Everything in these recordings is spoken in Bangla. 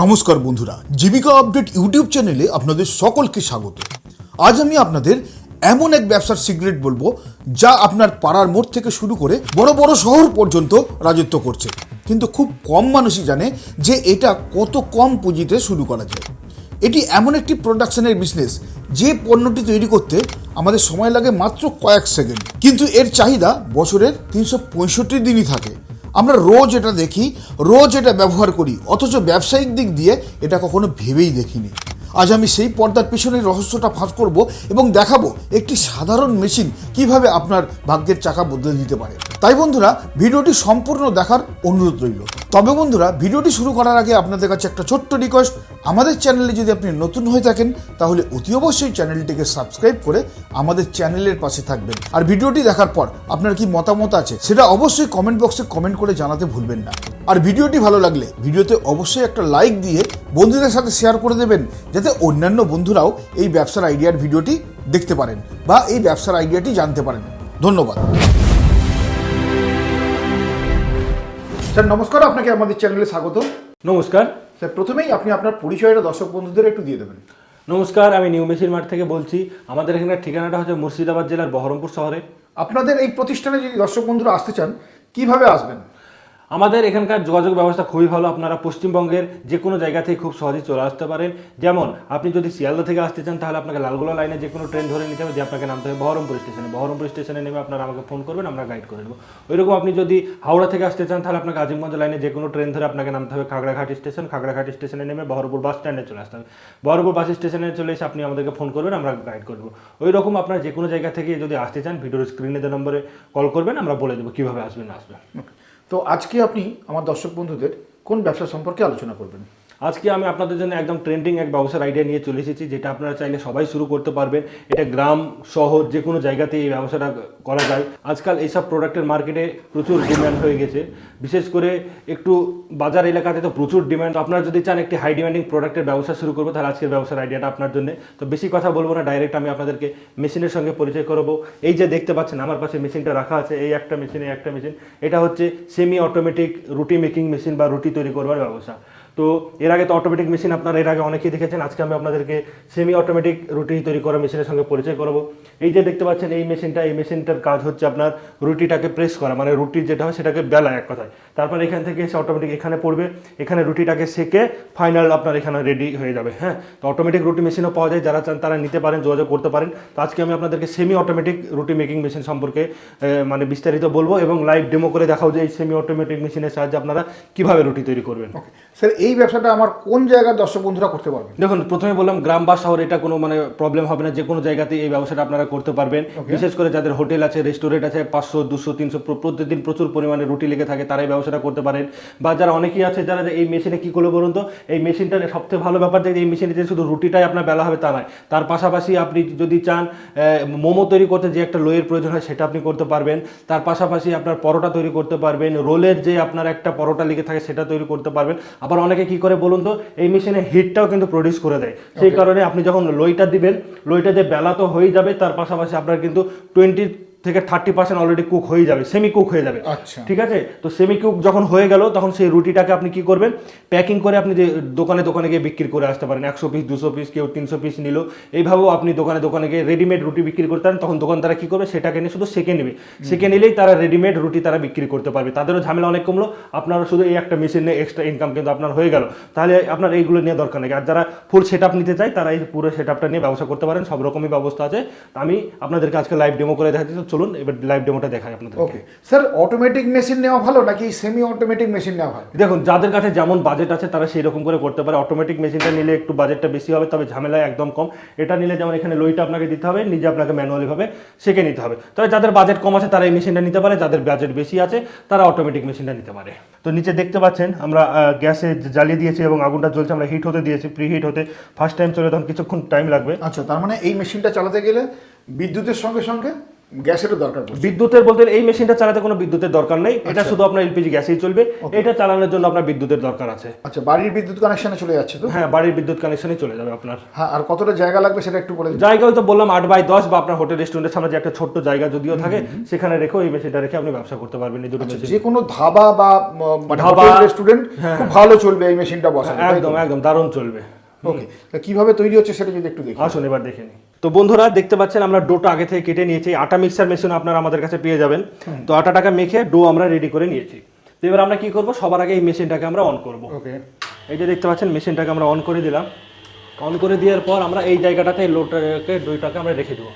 নমস্কার বন্ধুরা, জীবিকা আপডেট ইউটিউব চ্যানেলে আপনাদের সকলকে স্বাগত। আজ আমি আপনাদের এমন এক ব্যবসার সিক্রেট বলব, যা আপনার পাড়ার মোড় থেকে শুরু করে বড় বড় শহর পর্যন্ত রাজত্ব করছে। কিন্তু খুব কম মানুষই জানে যে এটা কত কম পুঁজিতে শুরু করা যায়। এটি এমন একটি প্রোডাকশনের বিজনেস, যে পণ্যটি তৈরি করতে আমাদের সময় লাগে মাত্র কয়েক সেকেন্ড। কিন্তু এর চাহিদা বছরের তিনশো পঁয়ষট্টি দিনই থাকে। আমরা রোজ এটা দেখি, রোজ এটা ব্যবহার করি, অথচ ব্যবসায়িক দিক দিয়ে এটা কখনো ভেবেই দেখিনি। আজ আমি সেই পর্দার পিছনের রহস্যটা ফাঁস করব এবং দেখাবো একটি সাধারণ মেশিন কীভাবে আপনার ভাগ্যের চাকা বদলে দিতে পারে। তাই বন্ধুরা, ভিডিওটি সম্পূর্ণ দেখার অনুরোধ রইল। তবে বন্ধুরা, ভিডিওটি শুরু করার আগে আপনাদের কাছে একটা ছোট্ট রিকোয়েস্ট আমাদের চ্যানেলে যদি আপনি নতুন হয়ে থাকেন, তাহলে অতি অবশ্যই চ্যানেলটিকে সাবস্ক্রাইব করে আমাদের চ্যানেলের পাশে থাকবেন। আর ভিডিওটি দেখার পর আপনার কি মতামত আছে, সেটা অবশ্যই কমেন্ট বক্সে কমেন্ট করে জানাতে ভুলবেন না। আর ভিডিওটি ভালো লাগলে ভিডিওতে অবশ্যই একটা লাইক দিয়ে বন্ধুদের সাথে শেয়ার করে দেবেন যাতে অন্যান্য বন্ধুরাও এই ব্যবসার আইডিয়ার ভিডিওটি দেখতে পারেন বা এই ব্যবসার আইডিয়াটি জানতে পারেন। ধন্যবাদ। স্যার নমস্কার আপনাকে আমাদের চ্যানেলে স্বাগত নমস্কার। স্যার প্রথমেই আপনি আপনার পরিচয়টা দর্শক বন্ধুদের একটু দিয়ে দেবেন। নমস্কার আমি নিউ মেশিন মাঠ থেকে বলছি। আমাদের এখানে ঠিকানাটা হচ্ছে মুর্শিদাবাদ জেলার বহরমপুর শহরে। আপনাদের এই প্রতিষ্ঠানে যদি দর্শক বন্ধুরা আসতে চান কীভাবে আসবেন? আমাদের এখানকার যোগাযোগ ব্যবস্থা খুবই ভালো। আপনারা পশ্চিমবঙ্গের যে কোনো জায়গা থেকে খুব সহজেই চলে আসতে পারেন। যেমন, আপনি যদি শিয়ালদা থেকে আসতে চান, তাহলে আপনাকে লালগোলা লাইনে যে কোনো ট্রেন ধরে নিতে হবে, যে আপনাকে নামতে হবে বহরমপুর স্টেশনে বহরমপুর স্টেশনে নেমে আপনারা আমাকে ফোন করবেন, আমরা গাইড করে দেবো ওইরকম আপনি যদি হাওড়া থেকে আসতে চান, তাহলে আপনাকে আজিমগঞ্জ লাইনে যে কোনো ট্রেন ধরে আপনাকে নামতে হবে খাগড়াঘাট স্টেশন খাগড়াঘাট স্টেশনে নেমে বহরমপুর বাস স্ট্যান্ডে চলে আসতে হবে। বহরমপুর বাস স্টেশনে চলে এসে আপনি আমাদেরকে ফোন করবেন, আমরা গাইড করে দেবো ওই রকম আপনারা যে কোনো জায়গা থেকে যদি আসতে চান ভিডিওর স্ক্রিনে যে নম্বরে কল করবেন, আমরা বলে দেবো কীভাবে আসবেন আসবেন। তো আজকে আপনি আমার দর্শক বন্ধুদের কোন ব্যবসা সম্পর্কে আলোচনা করবেন? আজকে আমি আপনাদের জন্য একদম ট্রেন্ডিং এক ব্যবসার আইডিয়া নিয়ে চলে এসেছি, যেটা আপনারা চাইলে সবাই শুরু করতে পারবেন। এটা গ্রাম, শহর, যে কোনো জায়গাতে এই ব্যবসাটা করা যায়। আজকাল এইসব প্রোডাক্টের মার্কেটে প্রচুর ডিম্যান্ড হয়ে গেছে। বিশেষ করে একটু বাজার এলাকাতে তো প্রচুর ডিমান্ড আপনারা যদি চান একটি হাই ডিমান্ডিং প্রোডাক্টের ব্যবসা শুরু করব, তাহলে আজকের ব্যবসার আইডিয়াটা আপনার জন্য। তো বেশি কথা বলব না ডাইরেক্ট আমি আপনাদেরকে মেশিনের সঙ্গে পরিচয় করব। এই যে দেখতে পাচ্ছেন, আমার পাশে মেশিনটা রাখা আছে, এই একটা মেশিন এই একটা মেশিন এটা হচ্ছে সেমি অটোমেটিক রুটি মেকিং মেশিন বা রুটি তৈরি করবার ব্যবসা। তো এর আগে তো অটোমেটিক মেশিন আপনারা এর আগে অনেকেই দেখেছেন। আজকে আমি আপনাদেরকে সেমি অটোমেটিক রুটি তৈরি করা মেশিনের সঙ্গে পরিচয় করাবো। এই যে দেখতে পাচ্ছেন, এই মেশিনটা এই মেশিনটার কাজ হচ্ছে আপনার রুটিটাকে প্রেস করা মানে রুটি যেটা হয় সেটাকে বেলা এক কথায়। তারপর এখান থেকে এসে অটোমেটিক এখানে পড়বে, এখানে রুটিটাকে সেকে ফাইনাল আপনার এখানে রেডি হয়ে যাবে হ্যাঁ? তো অটোমেটিক রুটি মেশিনও পাওয়া যায়, যারা চান তারা নিতে পারেন, যোগাযোগ করতে পারেন। তো আজকে আমি আপনাদেরকে সেমি অটোমেটিক রুটি মেকিং মেশিন সম্পর্কে মানে বিস্তারিত বলব এবং লাইভ ডেমো করে দেখাও যে এই সেমি অটোমেটিক মেশিনের সাহায্যে আপনারা কীভাবে রুটি তৈরি করবেন। স্যার এই ব্যবসাটা আমার কোন জায়গার দর্শক বন্ধুরা করতে পারবেন দেখুন প্রথমে বললাম গ্রাম বা শহর এটা কোনো মানে প্রবলেম হবে না যে কোনো জায়গাতে এই ব্যবসাটা আপনারা করতে পারবেন। বিশেষ করে যাদের হোটেল আছে রেস্টুরেন্ট আছে পাঁচশো দুশো তিনশো প্রতিদিন প্রচুর পরিমাণে রুটি লেগে থাকে তারাই ব্যবসাটা করতে পারেন। বা যারা অনেকেই আছে যারা এই মেশিনে কি করবে বলুন তো? এই মেশিনটার সবথেকে ভালো ব্যাপার যে এই মেশিনে যে শুধু রুটিটাই আপনার বেলা হবে তা নয়। তার পাশাপাশি আপনি যদি চান মোমো তৈরি করতে যে একটা লোয়ের প্রয়োজন হয় সেটা আপনি করতে পারবেন। তার পাশাপাশি আপনার পরোটা তৈরি করতে পারবেন। রোলের যে আপনার একটা পরোটা লেগে থাকে সেটা তৈরি করতে পারবেন। আবার অনেকে কি করে বলুন তো এই মেশিনে হিটটাও কিন্তু প্রডিউস করে দেয়। সেই কারণে আপনি যখন লইটা দিবেন লইটা যে বেলা তো হয়ে যাবে তার পাশাপাশি আপনার কিন্তু টোয়েন্টি থেকে থার্টি পার্সেন্ট অলরেডি কুক হয়ে যাবে সেমি কুক হয়ে যাবে। আচ্ছা। ঠিক আছে? তো সেমি কুক যখন হয়ে গেল তখন সেই রুটিটাকে আপনি কি করবেন? প্যাকিং করে আপনি যে দোকানে দোকানে গিয়ে বিক্রি করে আসতে পারেন। একশো পিস দুশো পিস কেউ তিনশো পিস নিল। এইভাবেও আপনি দোকানে দোকানে গিয়ে রেডিমেড রুটি বিক্রি করতে পারেন। তখন দোকানদারা কি করবে? সেটাকে নিয়ে শুধু সেকে নেবে। সেকে নিলেই তারা রেডিমেড রুটি তারা বিক্রি করতে পারবে। তাদেরও ঝামেলা অনেক কমলো। আপনারা শুধু এই একটা মেশিন নিয়ে এক্সট্রা ইনকাম কিন্তু আপনার হয়ে গেল। তাহলে আপনার এইগুলো নিয়ে দরকার নেই। আর যারা ফুল সেট আপ নিতে চায় তারা এই পুরো সেট আপটা নিয়ে ব্যবসা করতে পারেন। সব রকমই ব্যবস্থা আছে। আমি আপনাদেরকে আজকে লাইভ ডেমো করে দেখাচ্ছি। চলুন এবার লাইভ ডেমোটা দেখাই আপনাদের ওকে স্যার অটোমেটিক মেশিন নেওয়া ভালো নাকি সেমি অটোমেটিক মেশিন নেওয়া ভালো? দেখুন যাদের কাছে যেমন বাজেট আছে তারা সেই রকম করে করতে পারে। অটোমেটিক মেশিনটা নিলে একটু বাজেটটা বেশি হবে তবে ঝামেলা একদম কম। এটা নিলে যেমন এখানে লইটা আপনাকে দিতে হবে নিজে আপনাকে ম্যানুয়ালি ভাবে সেকে নিতে হবে। তবে যাদের বাজেট কম আছে তারা এই মেশিনটা নিতে পারে। যাদের বাজেট বেশি আছে তারা অটোমেটিক মেশিনটা নিতে পারে। তো নিচে দেখতে পাচ্ছেন আমরা গ্যাসে জ্বালিয়ে দিয়েছি এবং আগুনটা জ্বলছে। আমরা হিট হতে দিয়েছি প্রি হিট হতে। ফার্স্ট টাইম চলে তখন কিছুক্ষণ টাইম লাগবে। আচ্ছা তার মানে এই মেশিনটা চালাতে গেলে বিদ্যুতের সঙ্গে সঙ্গে গ্যাসেরও দরকার পড়ছে। বিদ্যুতের বলতে এই মেশিনটা চালাতে কোনো বিদ্যুতের দরকার নেই। এটা শুধু আপনার এলপিজি গ্যাসেই চলবে। এটা চালানোর জন্য আপনার বিদ্যুতের দরকার আছে। আচ্ছা বাড়ির বিদ্যুৎ কানেকশনে চলে যাচ্ছে তো? হ্যাঁ বাড়ির বিদ্যুৎ কানেকশনই চলে যাবে আপনার। হ্যাঁ আর কতটা জায়গা লাগবে সেটা একটু বলে জায়গা হয়তো বললাম আট বাই দশ বা আপনার হোটেল রেস্টুরেন্টের সামনে যে একটা ছোট্ট জায়গা যদিও থাকে সেখানে রেখেও এই মেশিনটা রেখে আপনি ব্যবসা করতে পারবেন এই দুটো মেশিন যে কোনো ধাবা বা মানে ধাবা, রেস্টুরেন্ট খুব ভালো চলবে এই মেশিনটা বসানো একদম একদম দারুণ চলবে। ওকে কীভাবে তৈরি হচ্ছে সেটা যদি একটু দেখি। আসুন এবার দেখে নিই। তো বন্ধুরা দেখতে পাচ্ছেন আমরা ডোটা আগে থেকে কেটে নিয়েছি। আটা মিক্সার মেশিন আপনারা আমাদের কাছে পেয়ে যাবেন। তো আটাটাকে মেখে ডো আমরা রেডি করে নিয়েছি। তো এবার আমরা কি করব? সবার আগে এই মেশিনটাকে আমরা অন করব। ওকে এই যে দেখতে পাচ্ছেন মেশিনটাকে আমরা অন করে দিলাম। অন করে দেওয়ার পর আমরা এই জায়গাটাতে লোটাকে ডইটাকে আমরা রেখে দেবো।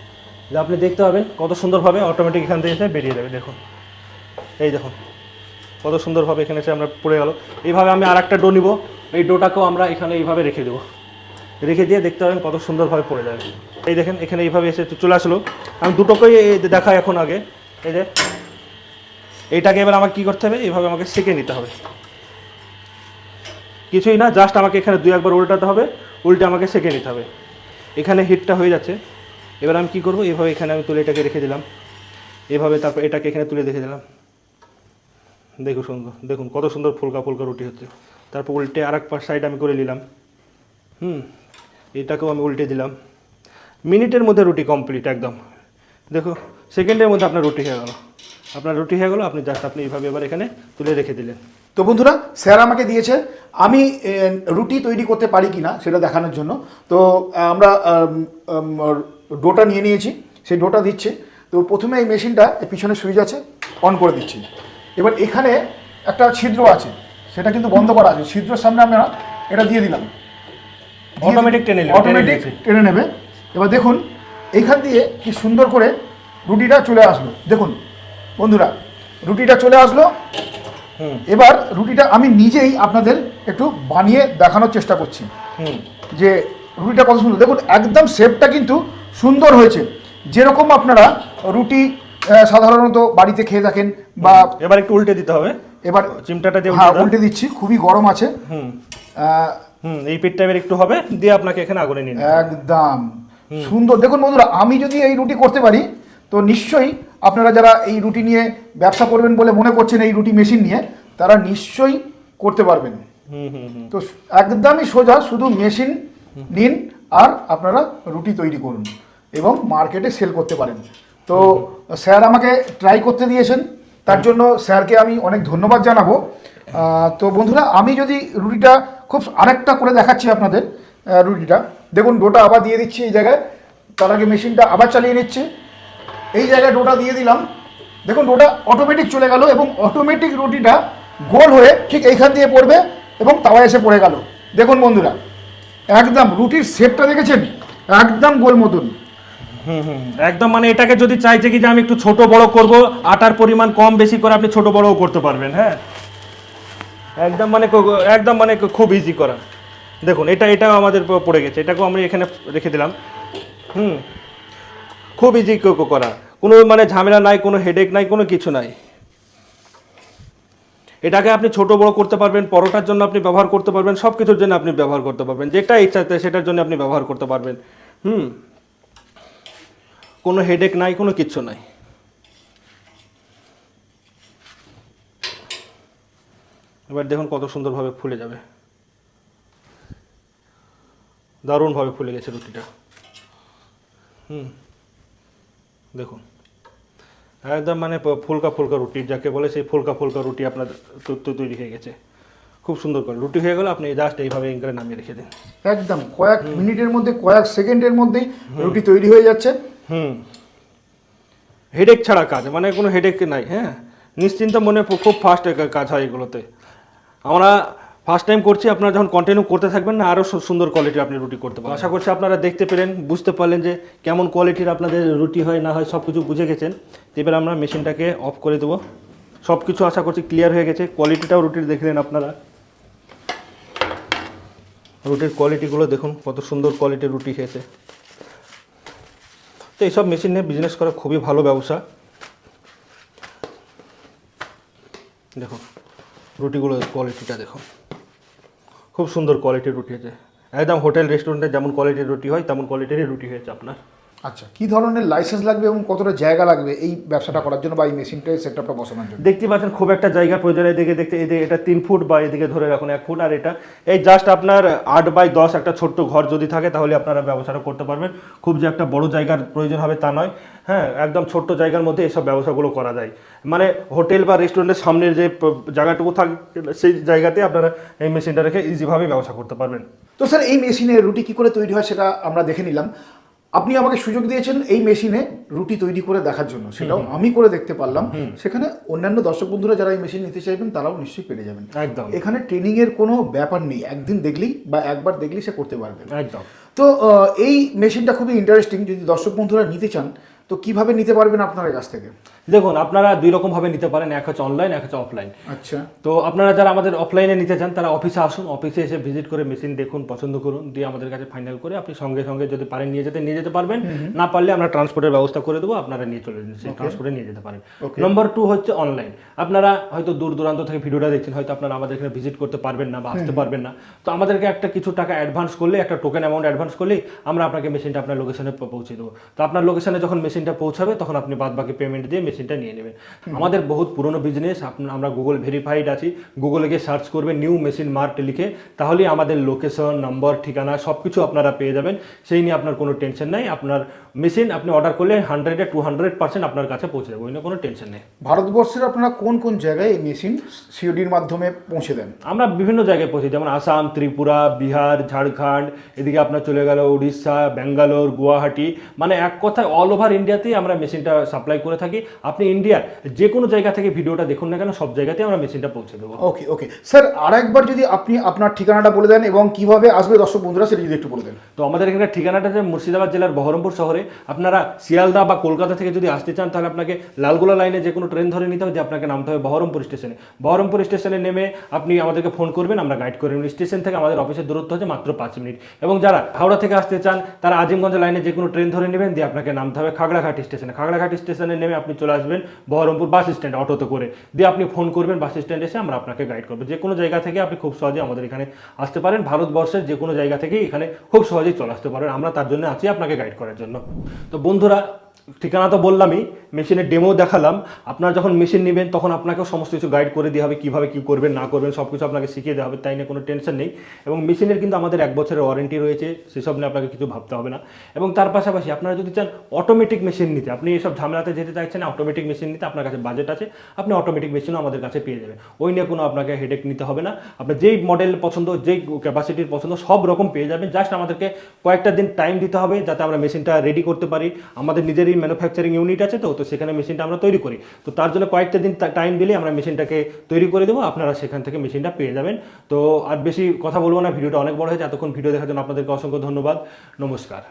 যে আপনি দেখতে পাবেন কত সুন্দরভাবে অটোমেটিক এখান থেকে এসে বেরিয়ে যাবে। দেখুন। এই দেখুন কত সুন্দরভাবে এখানে এসে আমরা পড়ে গেল। এইভাবে আমি আর একটা ডো নিব। এই ডোটাকেও আমরা এখানে এইভাবে রেখে দেবো। রেখে দিয়ে দেখতে পাবেন কত সুন্দরভাবে পড়ে যাবে এই দেখেন, এখানে এইভাবে এসে চলে আসলো। আমি দুটোকেই দেখাই এখন আগে। এই যে, এইটাকে এবার আমাকে কী করতে হবে? এইভাবে আমাকে সেঁকে নিতে হবে। কিছুই না জাস্ট আমাকে এখানে দুই একবার উল্টাতে হবে, উল্টে আমাকে সেঁকে নিতে হবে। এখানে হিটটা হয়ে যাচ্ছে। এবার আমি কী করব? এভাবে এখানে আমি তুলে এটাকে রেখে দিলাম। এভাবে তারপর এটাকে এখানে তুলে রেখে দিলাম। দেখুন সুন্দর, দেখুন কত সুন্দর ফুলকা ফুলকা রুটি হচ্ছে। তারপর উল্টে আর এক পাশ সাইড আমি করে নিলাম। হুম। এটাকেও আমি উল্টে দিলাম। মিনিটের মধ্যে রুটি কমপ্লিট একদম। দেখো সেকেন্ডের মধ্যে আপনার রুটি হয়ে গেল। আপনার রুটি হয়ে গেলো আপনি জাস্ট আপনি এইভাবে এবার এখানে তুলে রেখে দিলেন। তো বন্ধুরা স্যার আমাকে দিয়েছে আমি রুটি তৈরি করতে পারি কি না সেটা দেখানোর জন্য। তো আমরা আম, আম, ডোটা নিয়ে নিয়েছি সেই ডোটা দিচ্ছে। তো প্রথমে এই মেশিনটা পিছনে সুইচ আছে অন করে দিচ্ছি। এবার এখানে একটা ছিদ্র আছে সেটা কিন্তু বন্ধ করা আছে। ছিদ্রের সামনে আমরা এটা দিয়ে দিলাম। Automatic টেনে নেবে, অটোমেটিক টেনে নেবে। এবার দেখুন এইখান দিয়ে কি সুন্দর করে রুটিটা চলে আসলো। দেখুন বন্ধুরা রুটিটা চলে আসলো। হুম। এবার রুটিটা আমি নিজেই আপনাদের একটু বানিয়ে দেখানোর চেষ্টা করছি। হুম। যে রুটিটা কত সুন্দর। দেখুন একদম শেপটা কিন্তু সুন্দর হয়েছে। যেরকম আপনারা রুটি সাধারণত বাড়িতে খেয়ে থাকেন বা এবার একটু উল্টে দিতে হবে। এবার চিমটাটা দিয়ে হ্যাঁ উল্টে উল্টে দিচ্ছি। খুবই গরম আছে। হুম এই পিঠটা এবার একটু হবে দিয়ে আপনাকে এখানে আগুনে নিন একদম। সুন্দর। দেখুন বন্ধুরা আমি যদি এই রুটি করতে পারি তো নিশ্চয়ই আপনারা যারা এই রুটি নিয়ে ব্যবসা করবেন বলে মনে করছেন এই রুটি মেশিন নিয়ে তারা নিশ্চয়ই করতে পারবেন। তো একদমই সোজা শুধু মেশিন নিন আর আপনারা রুটি তৈরি করুন এবং মার্কেটে সেল করতে পারেন। তো স্যার আমাকে ট্রাই করতে দিয়েছেন তার জন্য স্যারকে আমি অনেক ধন্যবাদ জানাব। তো বন্ধুরা, আমি যদি রুটিটা খুব আরেকটা করে দেখাচ্ছি আপনাদের রুটিটা। দেখুন, ডোটা আবার দিয়ে দিচ্ছি এই জায়গায়। তার আগে মেশিনটা আবার চালিয়ে নিচ্ছে। এই জায়গায় ডোটা দিয়ে দিলাম। দেখুন, ডোটা অটোমেটিক চলে গেল এবং অটোমেটিক রুটিটা গোল হয়ে ঠিক এইখান দিয়ে পড়বে এবং তাওয়ায় এসে পড়ে গেল। দেখুন, বন্ধুরা, একদম রুটির শেপটা দেখেছেন? একদম গোল মতন। একদম মানে এটাকে যদি চাইছে কি যে আমি একটু ছোট বড় করব, আটার পরিমাণ কম বেশি করে আপনি ছোট বড়ও করতে পারবেন হ্যাঁ? একদম মানে একদম মানে খুব ইজি করা। দেখুন, এটা এটাও আমাদের পড়ে গেছে। এটাকেও আমি এখানে রেখে দিলাম। হুম। খুব ইজি করা। কোনো মানে ঝামেলা নাই, কোনো হেডেক নাই, কোনো কিছু নাই। এটাকে আপনি ছোট বড় করতে পারবেন, পরোটার জন্য আপনি ব্যবহার করতে পারবেন সব কিছুর জন্য আপনি ব্যবহার করতে পারবেন। যেটা ইচ্ছাতে সেটার জন্য আপনি ব্যবহার করতে পারবেন। হুম। কোনো হেডেক নাই, কোনো কিচ্ছু নাই। এবার দেখুন কত সুন্দরভাবে ফুলে যাবে। দারুণভাবে ফুলে গেছে রুটিটা। হুম দেখুন। একদম মানে ফুলকা ফুলকা রুটি যাকে বলে সেই ফুলকা ফুলকা রুটি আপনার তৈরি হয়ে গেছে। খুব সুন্দর করে। রুটি হয়ে গেলে আপনি জাস্ট এইভাবে এই করে নামিয়ে রেখে দিন। একদম কয়েক মিনিটের মধ্যে কয়েক সেকেন্ডের মধ্যেই রুটি তৈরি হয়ে যাচ্ছে। হুম। হেডেক ছাড়া কাজ মানে কোনো হেডেক নাই হ্যাঁ? নিশ্চিন্ত মনে খুব ফাস্ট কাজ হয় এগুলোতে। আমরা ফার্স্ট টাইম করছি, আপনারা যখন কন্টিনিউ করতে থাকবেন না আরও সুন্দর কোয়ালিটির আপনি রুটি করতে পারেন আশা করছি আপনারা দেখতে পেলেন, বুঝতে পারলেন যে কেমন কোয়ালিটির আপনাদের রুটি হয়, না হয় সব কিছু বুঝে গেছেন। এবার আমরা মেশিনটাকে অফ করে দেবো। সব কিছু আশা করছি ক্লিয়ার হয়ে গেছে। কোয়ালিটিটাও রুটির দেখলেন আপনারা। রুটির কোয়ালিটিগুলো দেখুন, কত সুন্দর কোয়ালিটির রুটি হয়েছে তো এইসব মেশিন নিয়ে বিজনেস করা খুবই ভালো ব্যবসা। দেখুন। রুটিগুলোর কোয়ালিটিটা দেখো। খুব সুন্দর কোয়ালিটির রুটি হয়েছে। একদম হোটেল রেস্টুরেন্টে যেমন কোয়ালিটির রুটি হয়, তেমন কোয়ালিটিরই রুটি হয়েছে আপনার। আচ্ছা কি ধরনের লাইসেন্স লাগবে এবং কতটা জায়গা লাগবে এই ব্যবসাটা করার জন্য বা এই মেশিনটা সেটআপটা বসানোর জন্য? দেখতে পাচ্ছেন খুব একটা জায়গা প্রয়োজন এদিকে দেখতে এদিকে এটা তিন ফুট বা এদিকে ধরে রাখুন এক ফুট। আর এটা এই জাস্ট আপনার আট বাই দশ একটা ছোট্ট ঘর যদি থাকে তাহলে আপনারা ব্যবসাটা করতে পারবেন। খুব যে একটা বড় জায়গার প্রয়োজন হবে তা নয়। হ্যাঁ একদম ছোট্ট জায়গার মধ্যে এসব ব্যবসাগুলো করা যায়। মানে হোটেল বা রেস্টুরেন্টের সামনের যে জায়গাটুকু থাকে সেই জায়গাতে আপনারা এই মেশিনটা রেখে ইজিভাবে ব্যবসা করতে পারবেন। তো স্যার এই মেশিনে রুটি কি করে তৈরি হয় সেটা আমরা দেখে নিলাম। আপনি আমাকে সুযোগ দিয়েছেন এই মেশিনে রুটি তৈরি করে দেখার জন্য। সেটাও আমি করে দেখতে পারলাম। সেখানে অন্যান্য দর্শক বন্ধুরা যারা এই মেশিন নিতে চাইবেন তারাও নিশ্চয়ই পেরে যাবেন। একদম। এখানে ট্রেনিং এর কোনো ব্যাপার নেই। একদিন দেখলেই বা একবার দেখলেই সে করতে পারবে। একদম। তো এই মেশিনটা খুবই ইন্টারেস্টিং যদি দর্শক বন্ধুরা নিতে চান তো কীভাবে নিতে পারবেন আপনার কাছ থেকে? দেখুন আপনারা দুই রকম ভাবে নিতে পারেন এক হচ্ছে অনলাইন এক হচ্ছে অফলাইন আচ্ছা। তো আপনারা যারা আমাদের অফলাইনে নিতে চান তারা অফিসে আসুন অফিসে এসে ভিজিট করে মেশিন দেখুন পছন্দ করুন দিয়ে আমাদের কাছে ফাইনাল করে আপনি সঙ্গে সঙ্গে যদি পারেন নিয়ে যেতে নিয়ে যেতে পারবেন। না পারলে আমরা ট্রান্সপোর্টের ব্যবস্থা করে দেবো আপনারা নিয়ে চলে সেই ট্রান্সপোর্টে নিয়ে যেতে পারেন। নম্বর টু হচ্ছে অনলাইন আপনারা হয়তো দূর দূরান্ত থেকে ভিডিওটা দেখছেন হয়তো আপনারা আমাদের এখানে ভিজিট করতে পারবেন না বা আসতে পারবেন না। তো আমাদেরকে একটা কিছু টাকা অ্যাডভান্স করলে একটা টোকেন অ্যামাউন্ট অ্যাডভান্স করলেই আমরা আপনাকে মেশিনটা আপনার লোকেশনে পৌঁছে দেবো। তো আপনার লোকেশনে যখন মেশিনটা পৌঁছাবে তখন আপনি বাদ বাকি পেমেন্ট দিয়ে মেশিনটা নিয়ে নেবেন। আমাদের বহুত পুরনো বিজনেস আমরা গুগল ভেরিফাইড আছি। গুগলে গিয়ে সার্চ করবেন নিউ মেশিন মার্ট লিখে তাহলেই আমাদের লোকেশন নম্বর ঠিকানা সব কিছু আপনারা পেয়ে যাবেন। সেই নিয়ে আপনার কোনো টেনশন নাই। আপনার মেশিন আপনি অর্ডার করলে হান্ড্রেডে টু হান্ড্রেড পার্সেন্ট আপনার কাছে পৌঁছে যাবে নিয়ে কোনো টেনশন নেই। ভারতবর্ষের আপনারা কোন কোন জায়গায় এই মেশিন সিওডির মাধ্যমে পৌঁছে দেন? আমরা বিভিন্ন জায়গায় পৌঁছে যেমন আসাম ত্রিপুরা বিহার ঝাড়খণ্ড এদিকে আপনার চলে গেল উড়িষ্যা ব্যাঙ্গালোর গুয়াহাটি। মানে এক কথায় অল ওভার ইন্ডিয়াতেই আমরা মেশিনটা সাপ্লাই করে থাকি। আপনি ইন্ডিয়ার যে কোনো জায়গা থেকে ভিডিওটা দেখুন না কেন সব জায়গাতে আমরা মেশিনটা পৌঁছে দেবো। ওকে ওকে স্যার আর একবার যদি আপনি আপনার ঠিকানাটা বলে দেন এবং কীভাবে আসবে দর্শক বন্ধুরা সেটা যদি একটু বলে দেন। তো আমাদের এখানে ঠিকানাটা যে মুর্শিদাবাদ জেলার বহরমপুর শহরে। আপনারা শিয়ালদা বা কলকাতা থেকে যদি আসতে চান তাহলে আপনাকে লালগোলা লাইনে যে কোনো ট্রেন ধরে নিতে হবে যে আপনাকে নামতে হবে বহরমপুর স্টেশনে বহরমপুর স্টেশনে নেমে আপনি আমাদেরকে ফোন করবেন আমরা গাইড করে নেব। স্টেশন থেকে আমাদের অফিসের দূরত্ব হচ্ছে মাত্র পাঁচ মিনিট এবং যারা হাওড়া থেকে আসতে চান তারা আজিমগঞ্জ লাইনে যে কোনো ট্রেন ধরে নেবেন দিয়ে আপনাকে নামতে হবে খাগড়াঘাট স্টেশনে খাগড়াঘাট স্টেশনে নেমে আপনি চলে আসবেন বহরমপুর বাস স্ট্যান্ড অটোতে করে। দিয়ে আপনি ফোন করবেন, বাস স্ট্যান্ড এসে আমরা আপনাকে গাইড করব। যে কোনো জায়গা থেকে আপনি খুব সহজে আমাদের এখানে আসতে পারেন। ভারতবর্ষের যে কোনো জায়গা থেকেই এখানে খুব সহজেই চলে আসতে পারেন। আমরা তার জন্য আছি আপনাকে গাইড করার জন্য। তো বন্ধুরা ঠিকানা তো বললামই মেশিনের ডেমো দেখালাম। আপনারা যখন মেশিন নেবেন, তখন আপনাকেও সমস্ত কিছু গাইড করে দেওয়া হবে, কীভাবে কী করবেন, না করবেন সব কিছু আপনাকে শিখিয়ে দেওয়া হবে, তাই নিয়ে কোনো টেনশন নেই। এবং মেশিনের কিন্তু আমাদের এক বছরের ওয়ারেন্টি রয়েছে, সেসব নিয়ে আপনাকে কিছু ভাবতে হবে না। এবং তার পাশাপাশি আপনারা যদি চান অটোমেটিক মেশিন নিতে, আপনি এইসব ঝামেলাতে যেতে চাইছেন অটোমেটিক মেশিন নিতে আপনার কাছে বাজেট আছে, আপনি অটোমেটিক মেশিনও আমাদের কাছে পেয়ে যাবেন। ওই নিয়ে কোনো আপনাকে হেডেক নিতে হবে না। আপনার যেই মডেল পছন্দ, যেই ক্যাপাসিটির পছন্দ, সব রকম পেয়ে যাবেন। জাস্ট আমাদেরকে কয়েকটা দিন টাইম দিতে হবে, যাতে আমরা মেশিনটা রেডি করতে পারি। আমাদের নিজেরই ম্যানুফ্যাকচারিং ইউনিট আছে তো তো সেখানে মেশিনটা আমরা তৈরি করি। তো তার জন্য কয়েকটা দিন টাইম দিলে আমরা মেশিনটাকে তৈরি করে দেবো, আপনারা সেখান থেকে মেশিনটা পেয়ে যাবেন। তো আর বেশি কথা বলব না, ভিডিওটা অনেক বড় হয়েছে, এতক্ষণ ভিডিও দেখার জন্য আপনাদেরকে অসংখ্য ধন্যবাদ। নমস্কার।